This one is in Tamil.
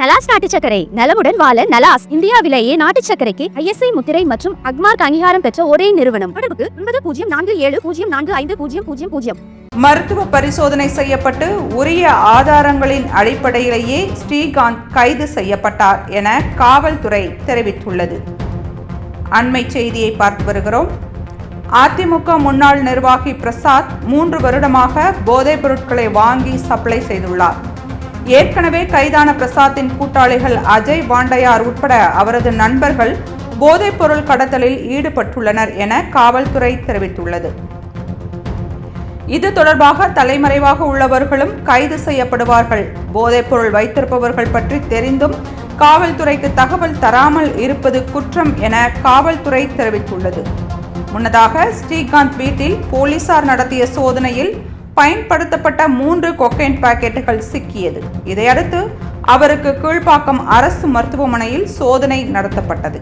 நலாஸ் நாட்டு சக்கரை நலமுடன் வாழ நலாஸ் இந்தியாவிலேயே நாட்டு சக்கரைக்கு ஐஎஸ்ஐ முத்திரை மற்றும் அக்மார்க் அங்கீகாரம் பெற்ற ஒரே நிறுவனம். தொடர்புக்கு ஒன்பது பூஜ்ஜியம் நான்கு ஏழு பூஜ்ஜியம் நான்கு ஐந்து பூஜ்ஜியம் பூஜ்ஜியம் பூஜ்ஜியம். மருத்துவ பரிசோதனை செய்யப்பட்டு உரிய ஆதாரங்களின் அடிப்படையிலேயே ஸ்ரீகாந்த் கைது செய்யப்பட்டார் என காவல்துறை தெரிவித்துள்ளது. அண்மை செய்தியை பார்த்து வருகிறோம். அதிமுக முன்னாள் நிர்வாகி பிரசாத் மூன்று வருடமாக போதைப் பொருட்களை வாங்கி சப்ளை செய்துள்ளார். ஏற்கனவே கைதான பிரசாத்தின் கூட்டாளிகள் அஜய் வாண்டையார் உட்பட அவரது நண்பர்கள் போதைப்பொருள் கடத்தலில் ஈடுபட்டுள்ளனர் என காவல்துறை தெரிவித்துள்ளது. இது தொடர்பாக தலைமறைவாக உள்ளவர்களும் கைது செய்யப்படுவார்கள். போதைப்பொருள் வைத்திருப்பவர்கள் பற்றி தெரிந்தும் காவல்துறைக்கு தகவல் தராமல் இருப்பது குற்றம் என காவல்துறை தெரிவித்துள்ளது. முன்னதாக ஸ்ரீகாந்த் வீட்டில் போலீசார் நடத்திய சோதனையில் பயன்படுத்தப்பட்ட மூன்று கொக்கைன் பாக்கெட்டுகள் சிக்கியது. இதையடுத்து அவருக்கு கீழ்ப்பாக்கம் அரசு மருத்துவமனையில் சோதனை நடத்தப்பட்டது.